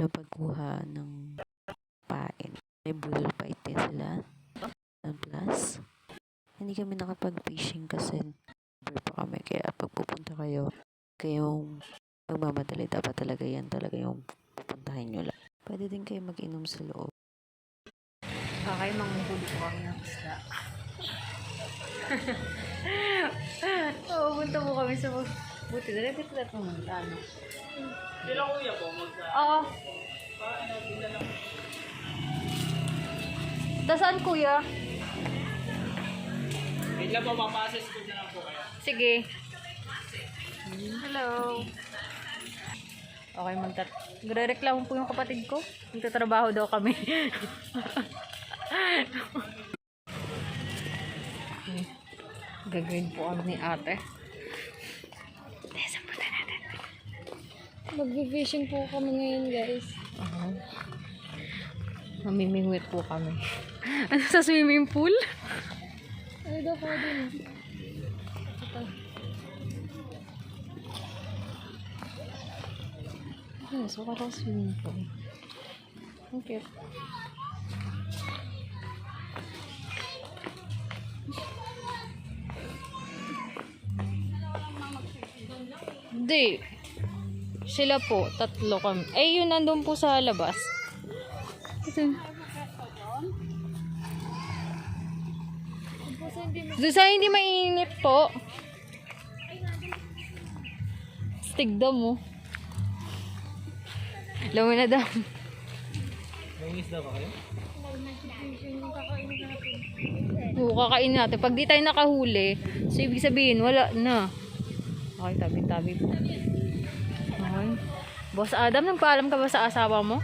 ang pagkuha ng pain. May budol pa din sila. And plus, hindi kami nakapag-fishing kasi pa kami. Kaya pag pupunta kayo, kayong magmamadali, dapat talaga yan talaga yung pupuntahin nyo lang. Pwede din kayo mag-inom sa loob. Kakay, manguhuli po kami ng isda. Oo, punta po kami sa. Buti na rin, dito natin pumunta, ano? Sila kuya po, magka... Oo. Dasaan, kuya? Wait lang po, mapasa school na lang po kayo. Sige. Hello. Okay, magtat... Nagre-reklamo po yung kapatid ko. Nagtatrabaho daw kami. Gagawin po kami ni ate. Tesa, punta natin. Mag-fishing po kami ngayon, guys. Uh-huh. Mamimingwit po kami. ano sa swimming pool? Ano daw po din? Ito. Ano, so parang swimming pool. Okay. Hindi. Sila po, tatlo kami. Eh, yun nandun po sa labas. Ito. Doon sa hindi mainit po. Stigda mo. Lawan na daw. May isda ba kayo? Oo, kakain natin. Pag di tayo nakahuli, so ibig sabihin, wala na. Okay, tabi-tabi po. Okay. Boss Adam, nagpaalam ka ba sa asawa mo?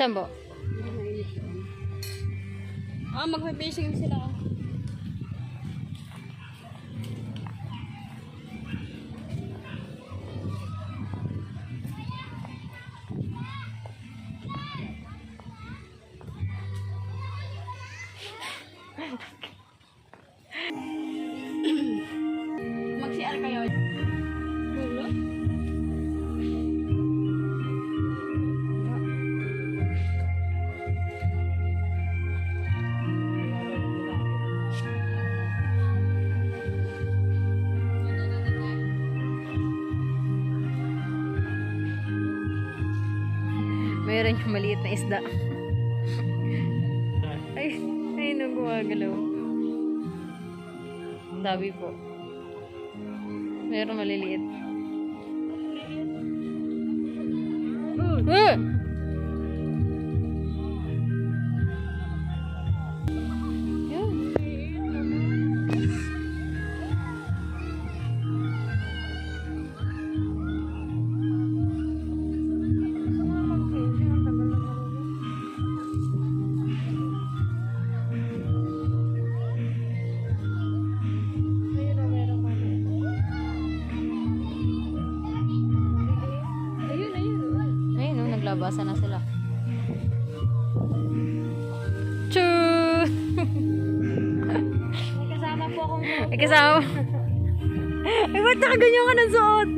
Saan po? Ah, mag-fishing sila. Maliit na isda. Ay, ay, nang gumagalaw. Ang Dami po. Mayroon maliliit. May kasama. Ay, ba't nakaganyan ka ng suot?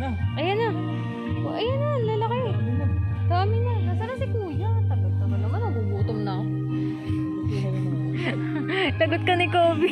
Na, Ayan na. Oh, ayan na, lalaki. Dami na. Nasaan na si kuya? Tagal-tagal naman, nagugutom na ako. Lagot ka ni Kobe.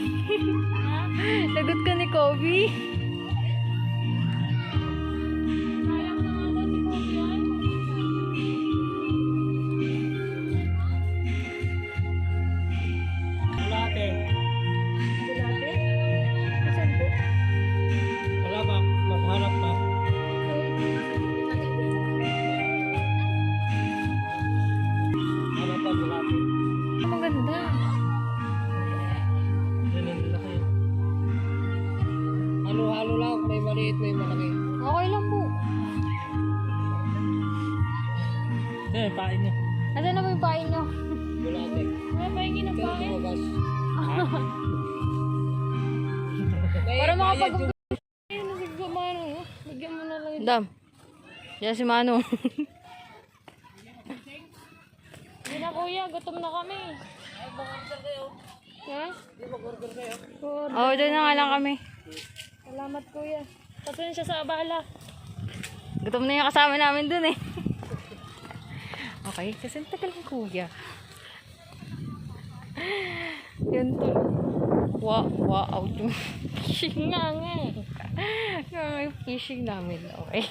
Para makapag... Ayun, nabigyan mo ano. Bigyan mo na lang. Dam. Yan si Mano. Na kuya, gutom na kami. Ha? Oo, Oo, doon na nga lang kami. salamat kuya. Pasensya sa abala. Gutom na yung kasama namin dun eh. okay, kasi ang tagal ng kuya. Yun to. Wa, wa, out yung fishing nga nga. Nga nga yung fishing namin. Okay.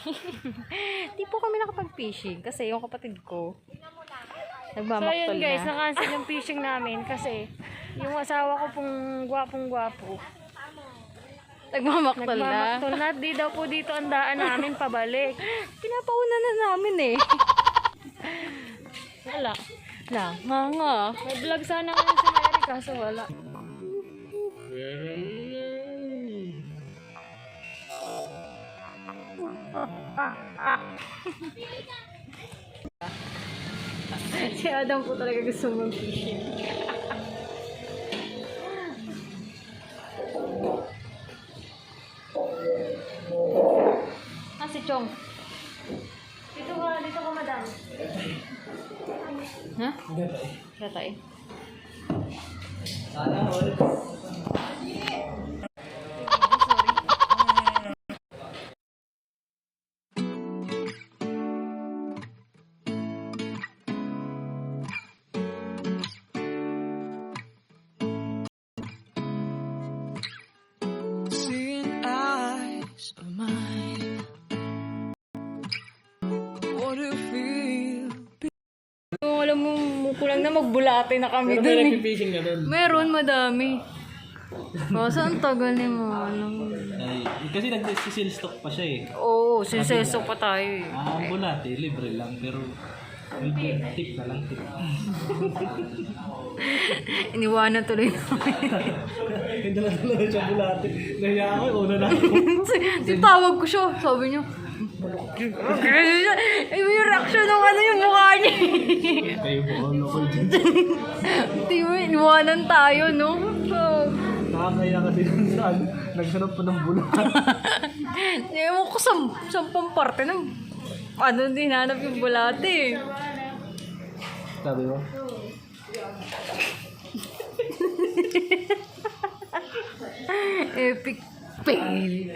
Di po kami nakapag-fishing kasi yung kapatid ko So nagmamaktol yun guys, na. na-cancel yung fishing namin kasi yung asawa ko pong gwapong-gwapo. Nagmamaktol na. Nagmamaktol na. Di daw po dito ang daan namin pabalik. Pinapauna na namin eh. Wala. Na, nga nga. May vlog sana ngayon si Mary kaso wala. Si Adam po talaga gusto mag-fishing. ah, si Chong. Dito ka, dito ka madam. Ha? Gatay. Sana all. Seeing eyes of mine. What do you feel? Kung alam mo, kulang na magbulate na kami Pero dun may eh. nagpipishing na doon. Meron, madami. Kaso ang tagal ni mo. Anong... Ay, kasi nag-seal stock pa siya eh. Oo, sinseso pa tayo eh. Ah, ang bulate, libre lang. Pero medyo tip na lang tip. Iniwanan tuloy namin. Hindi na talaga siya bulate. Nahiya ako, una na ako. Titawag ko siya. Sabi niya, ay, may reaction ng ano yung mukha niya. Kayo po, ano ko dyan. Mo, iniwanan tayo, no? Nakakaya kasi dun sa ano, nagsanap pa ng bulate. ewan ko sa, sa parte ng ano din hanap yung bulate. Sabi mo? Epic fail.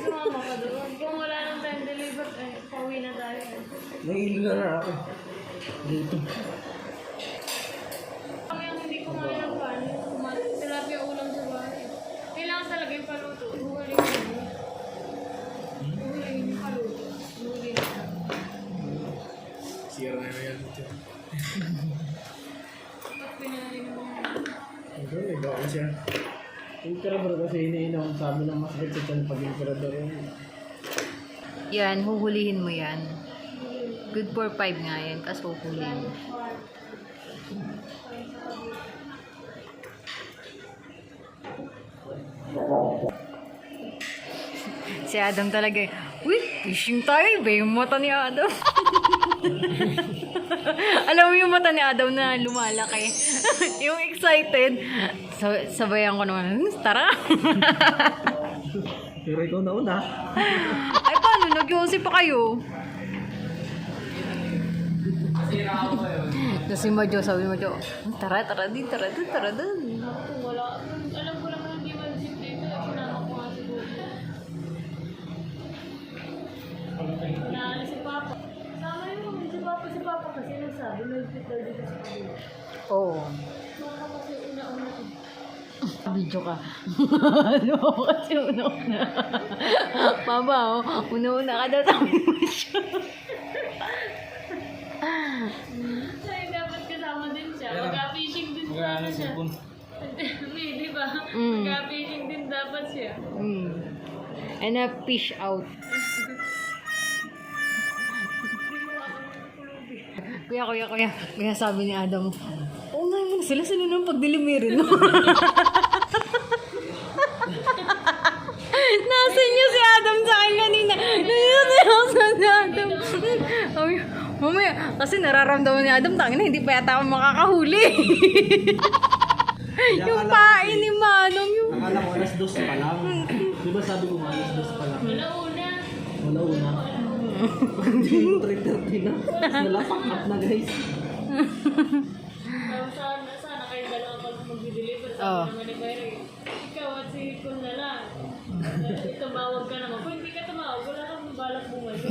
Sumama ka doon. Kung wala nang time deliver, eh, pauwi na tayo. Nahilo na na ako. Dito. Kami ang hindi kumain ng kanin. Kumain. Tilapia ulam sa bahay. Kailangan talaga yung paluto. Huhuling mo. Huhuling yung paluto. Huhuling na. Sira na iba ko siya. Yung emperador kasi iniinom sabi ng mas sa dyan pag emperador yun. Yan, huhulihin mo yan. Good for five nga yan, kaso huhulihin mo. Si Adam talaga eh. Uy, fishing tayo. Iba yung mata ni Adam. Alam mo yung mata ni Adam na lumalaki. yung excited. Sab- sabayan ko naman, "Hmm, tara. Pero ikaw na una. Ay, paano? Nag-iusi pa kayo? Tapos si Majo, sabi ni Majo, tara, tara din, tara din, tara din. Wala, alam ko naman hindi man si Tito. Sinama ko nga siguro. Naalis daw dito sa kabila. Oo. Mama kasi una-una ko. Video ka. ano kasi una-una. Mama, oh, una-una ka daw sabi mo siya. Ay, dapat kasama din siya. Mag-fishing din sana siya. sipon. May, di ba? Mm. Mag-fishing din dapat siya. Mm. And a fish out. Kuya, kuya, kuya. Kuya sabi ni Adam, Oo nga naman sila, sila nang pagdilimirin mo. Nasa inyo si Adam sa akin kanina. Nasa inyo si Mamaya, kasi nararamdaman ni Adam, tangina, hindi pa yata ako makakahuli. yung pain ni Manong, yung... Akala ko alas dos pa lang. Di ba sabi ko alas dos pa lang? Wala una. Wala una. Hindi yung 3.30 na. Nalapak up na guys. Sana, sana kayo dalawa pag mag-deliver. Sabi naman ni ikaw at si Kun na lang. Tumawag ka naman. Kung hindi ka tumawag, wala kang balak bumalik.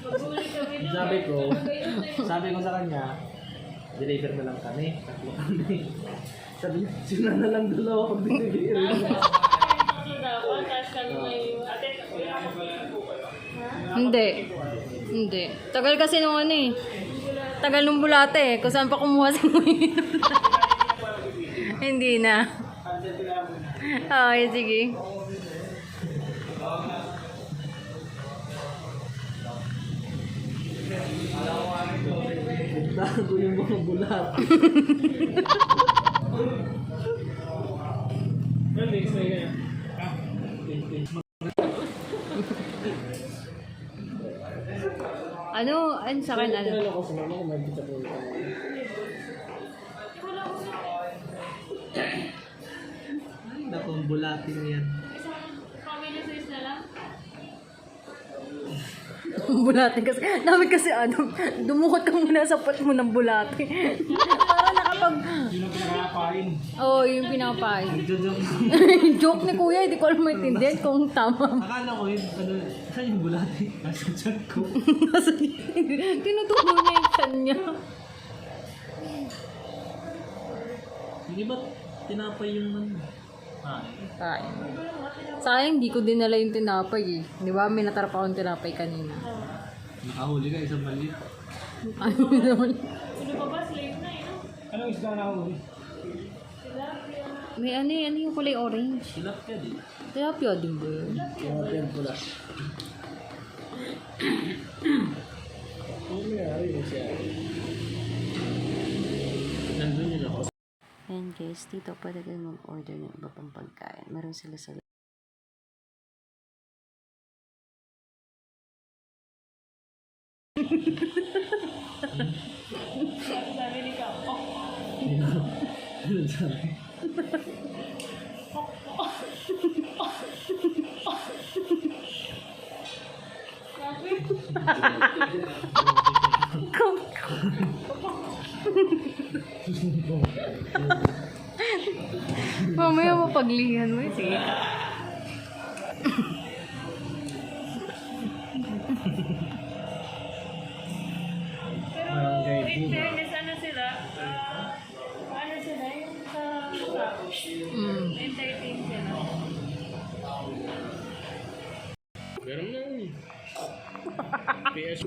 Maghuli kami doon. Sabi ko, sabi ko sa kanya, deliver na lang kami. Tatlo kami. Sabi niya, sila na lang dalawa pag deliver. Tatlo dapat, tapos kami may... Ate, Hindi. Hindi. Tagal kasi nung ano eh. Tagal nung bulate eh. Kung saan pa kumuha si Moira. Hindi na. Okay, sige. Tago yung mga bulat. Ano? Ano sa akin? Ano? Kilala ko sa mama ko, may kita po ito. Ay, naku, ang bulating yan. family size na lang. bulate kasi. Dami kasi ano. Dumukot ka muna sa pot mo ng bulate. Para nakapag... Yung pinakapain. Oo, oh, yung pinapain. Nagjo-joke. Joke ni kuya, hindi ko alam maintindihan kung tama. Akala ko yun, ano, saan yung bulati? Nasa chat ko. Tinutubo niya yung chan niya. Hindi ba tinapay yung ano? Ah, Kain. Sayang, di ko dinala yung tinapay eh. Di ba? May natarap akong tinapay kanina. nakahuli ka isang mali. Ano naman? Sino pa ba? Slave? Anong isda nakahuli? May ano eh, ano yung kulay orange? Silap ka di. Tilapia din ba yun? Yan pula. Ano nangyari mo siya? Nandun yun ako. Ayan guys, dito pwede kayo mag-order ng iba pang pagkain. Meron sila sa Ano sabi? Mamaya mapaglihan mo eh. Sige. Pero in fairness, Mm. entertain sila. Meron na. PS.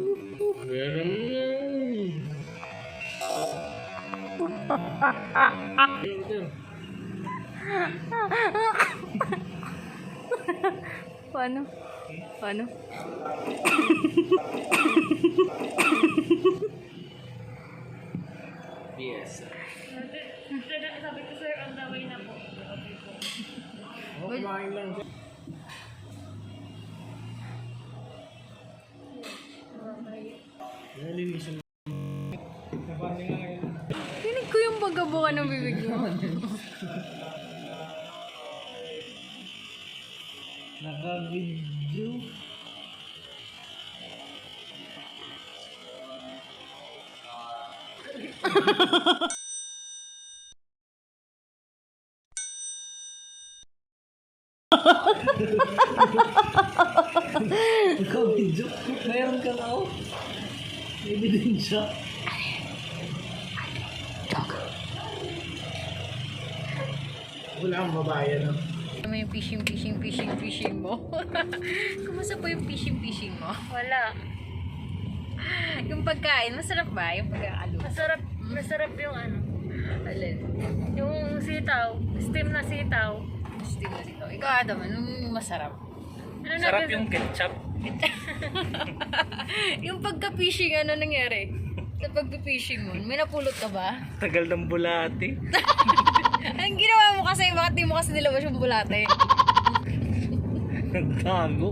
Meron na. Paano? Paano? PS. Sabi ko, sir, on the way na po. Oh, kumain lang siya. Nga ngayon. Tinig ko yung pagkabuka ng bibig mo. Naka-video. Ikaw, video. Meron ka na ako. Ebidensya. Wala akong babae, no? Ano yung fishing, fishing, fishing, fishing mo? Kumusta po yung fishing, fishing mo? Wala. Yung pagkain, masarap ba? Yung pagkakalo? Masarap, masarap yung ano. Alin? Yung sitaw, steam na sitaw. Steam na dito. Ikaw, Adam, anong masarap? Ano Sarap yung ketchup. yung pagka-fishing, ano nangyari? Sa pagka-fishing mo, may napulot ka ba? Tagal ng bulati. Anong ginawa mo kasi? Bakit di mo kasi nilabas yung bulate? Nagtago.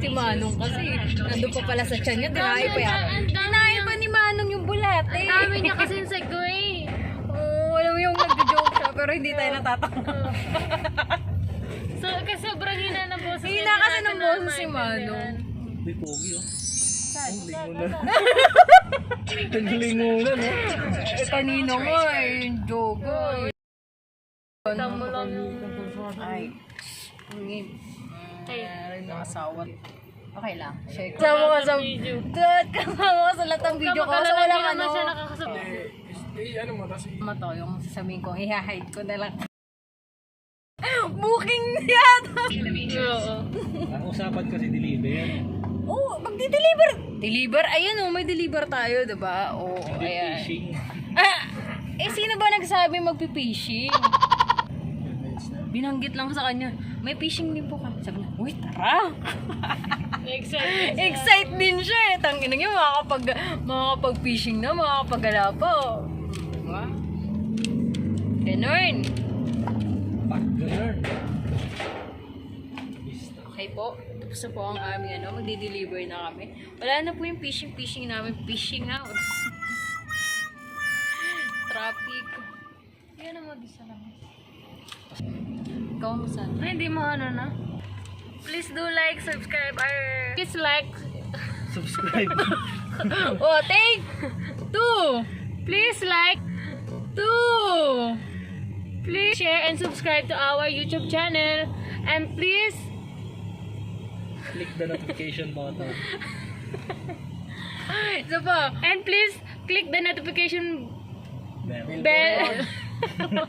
Si Manong kasi, nandun pa pala sa tiyan niya, tinahay pa yan. Ang Tinahay pa ni Manong yung bulat eh. Ang dami niya kasi sa eh. Oo, alam mo yung nagjo-joke siya, pero hindi tayo natatawa. So, kasi sobrang hina niya, kasi hindi ng boses si maintindihan. May pogi oh. Naglingunan oh. Eh, kanino mo eh, yung jogo eh. Kita mo lang yung... Ay, ngip. Ay. Ay, nakasawat. Okay lang. Share ko. Kasama ka sa video. Dad, kasama ka sa lahat ng video ko. So, Kakalala, walang hindi ano. naman siya nakakasabot. Eh, ano mo kasi? Tama to, yung sasabihin ko, i-hide ko na lang. Booking yata! Oo. Ang usapan kasi deliver. Oo, oh, magdi-deliver! Deliver? Ayun oh, may deliver tayo, diba? Oo, oh, ayan. Fishing. Ah! Eh, sino ba nagsabi magpi-fishing? Binanggit lang sa kanya, may fishing din po kami. Sabi niya, uy, tara! Excited. Excite din siya eh. Tangina niya, makakapag, makakapag-fishing na, makakapagala pa. oh. Diba? Ganun. Po. Tapos na po ang aming ano, magdi-deliver na kami. Wala na po yung fishing-fishing namin. Fishing out. Traffic. Yan ang mag-isa lang. Ikaw mo saan? Ay, hindi mo ano na. Please do like, subscribe, or... Please like. Subscribe. oh, take two. Please like. Two. Please share and subscribe to our YouTube channel. And please... Click the notification button. Isa pa. And please click the notification Bell. bell.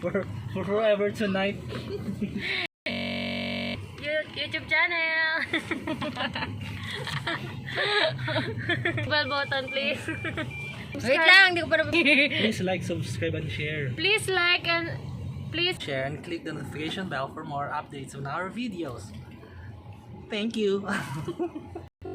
For, for forever tonight. You- YouTube channel. bell button, please. Wait lang, hindi ko pa na... Please like, subscribe, and share. Please like and please Share and click the notification bell for more updates on our videos. Thank you.